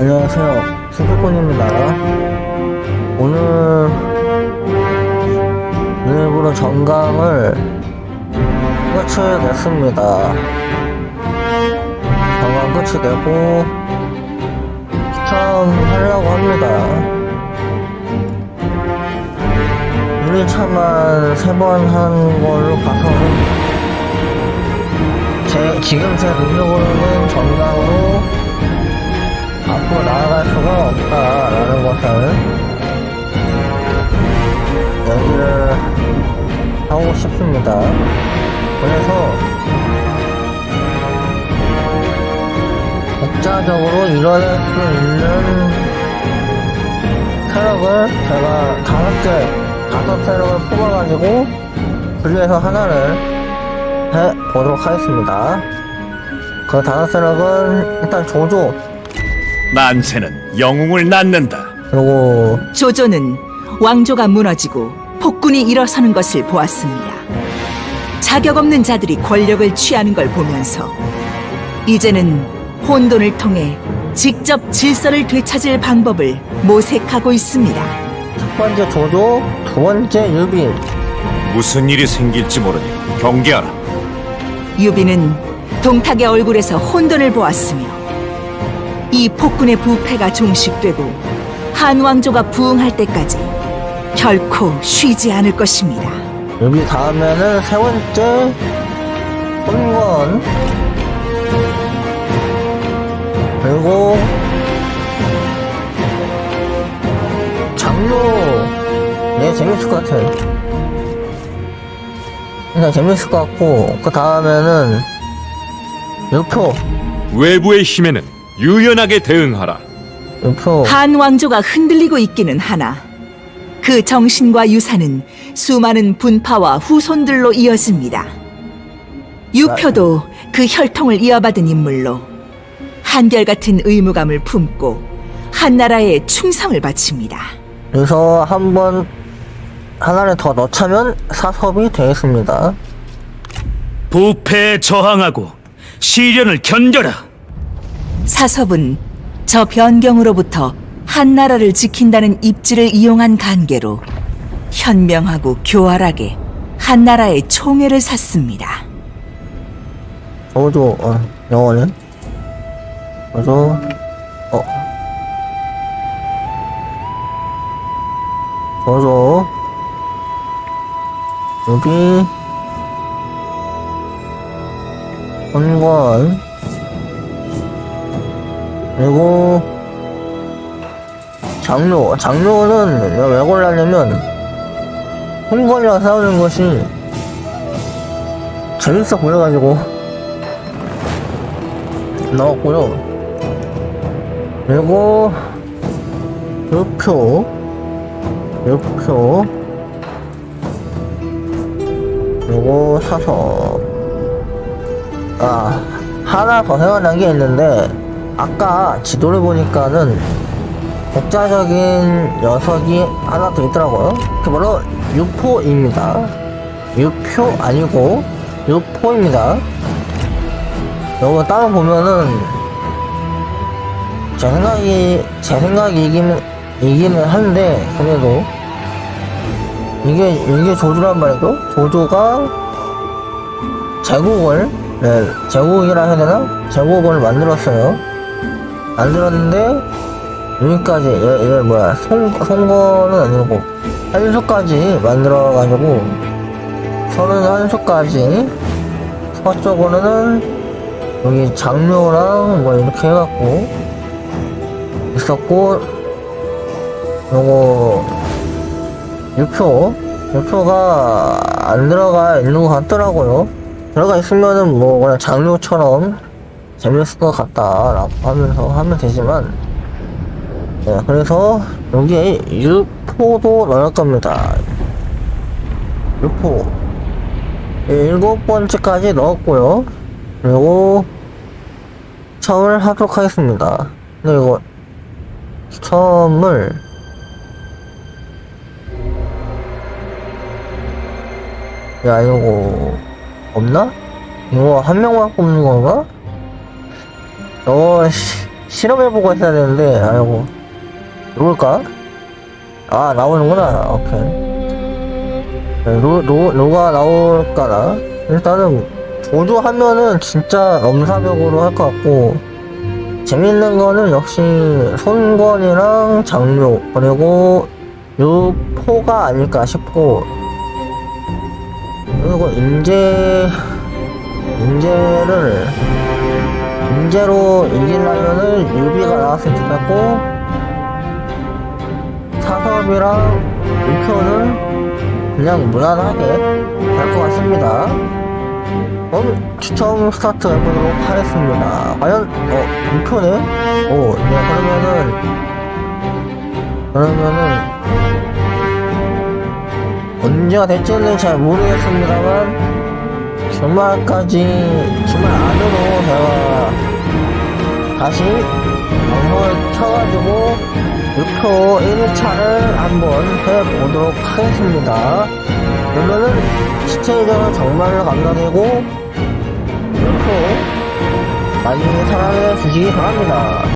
안녕하세요. 스쿠콘입니다. 오늘 일부러 정강을 끝을 냈습니다. 정강 끝이 되고 추천하려고 합니다. 유리차만 세번한 걸로 봐서는 제, 지금 제 능력으로는 정강으로 앞으로 나아갈 수가 없다라는 것을 얘기를 하고 싶습니다. 그래서 독자적으로 이뤄낼 수 있는 세력을 제가 다섯 개, 다섯 세력을 뽑아가지고 그 중에서 하나를 해보도록 하겠습니다. 그 다섯 세력은 일단 조조, 만세는 영웅을 낳는다. 그리고 조조는 왕조가 무너지고 폭군이 일어서는 것을 보았습니다. 자격 없는 자들이 권력을 취하는 걸 보면서 이제는 혼돈을 통해 직접 질서를 되찾을 방법을 모색하고 있습니다. 첫 번째 조조, 두 번째 유비, 무슨 일이 생길지 모르니 경계하라. 유비는 동탁의 얼굴에서 혼돈을 보았으며 이 폭군의 부패가 종식되고 한 왕조가 부흥할 때까지 결코 쉬지 않을 것입니다. 유비 다음에는 세 번째 혼권, 그리고 장로, 얘 재밌을 것 같아. 그냥 재밌을 것 같고, 그 다음에는 유표, 외부의 힘에는 유연하게 대응하라. 유표. 한 왕조가 흔들리고 있기는 하나 그 정신과 유산은 수많은 분파와 후손들로 이어집니다. 유표도 그 혈통을 이어받은 인물로 한결같은 의무감을 품고 한 나라에 충성을 바칩니다. 그래서 한번 하나를 더 넣자면 사섭이 되겠습니다. 부패에 저항하고 시련을 견뎌라. 사섭은 저 변경으로부터 한 나라를 지킨다는 입지를 이용한 관계로 현명하고 교활하게 한 나라의 총애를 샀습니다. 저도 어, 영어는 저도 어. 저도 여기. 원권 그리고 장로 장로는 왜 골랐냐면 홍건이랑 싸우는 것이 재밌어 보여가지고 나왔고요. 그리고 요표, 요표, 그리고 사서 아 하나 더 생각난 게 있는데 아까 지도를 보니까는 독자적인 녀석이 하나 더 있더라고요. 그 바로 유포입니다. 유표 아니고 유포입니다. 이거 따로 보면은 제 생각이 제 생각이기는 이기는 한데 그래도 이게 이게 조조란 말이죠. 조조가 제국을 네, 제국이라 해야 되나? 제국을 만들었어요. 만들었는데 여기까지 얘, 얘 뭐야 송 송거는 아니고 한수까지 만들어가지고 서른 한수까지. 서쪽으로는 여기 장묘랑 뭐 이렇게 해갖고 있었고 요거 유표 유표가 안 들어가 있는 것 같더라고요. 들어가 있으면은 뭐 그냥 장묘처럼 재밌을 것 같다 라고 하면서 하면 되지만 네, 그래서 여기에 유포도 넣을 겁니다 유포 예, 일곱 번째까지 넣었고요 그리고 추첨을 하도록 하겠습니다. 근데 이거 추첨을 야 이거 없나? 이거 한 명만 뽑는 건가? 어씨 실험해보고 했어야 되는데, 아이고. 누굴까? 아, 나오는구나. 오케이. 네, 로, 로, 로가 나올까나? 일단은, 보조 하면은 진짜 엄사벽으로 할 것 같고, 재밌는 거는 역시 손권이랑 장료, 그리고 유포가 아닐까 싶고, 그리고 인재, 인재를, 인재로 이기려면은 유비가 나왔으면 좋겠고, 사섭이랑 우표는 그냥 무난하게 할것 같습니다. 그럼 추첨 스타트 해보도록 하겠습니다. 과연, 어, 우표네? 오, 네, 그러면은, 그러면은, 언제가 될지는 잘 모르겠습니다만, 주말까지, 주말 안으로 제가 다시 방송을 켜가지고 목표 1차를 한번 해보도록 하겠습니다. 그러면은 시청자는 정말로 감사드리고 목표 많이 사랑해 주시기 바랍니다.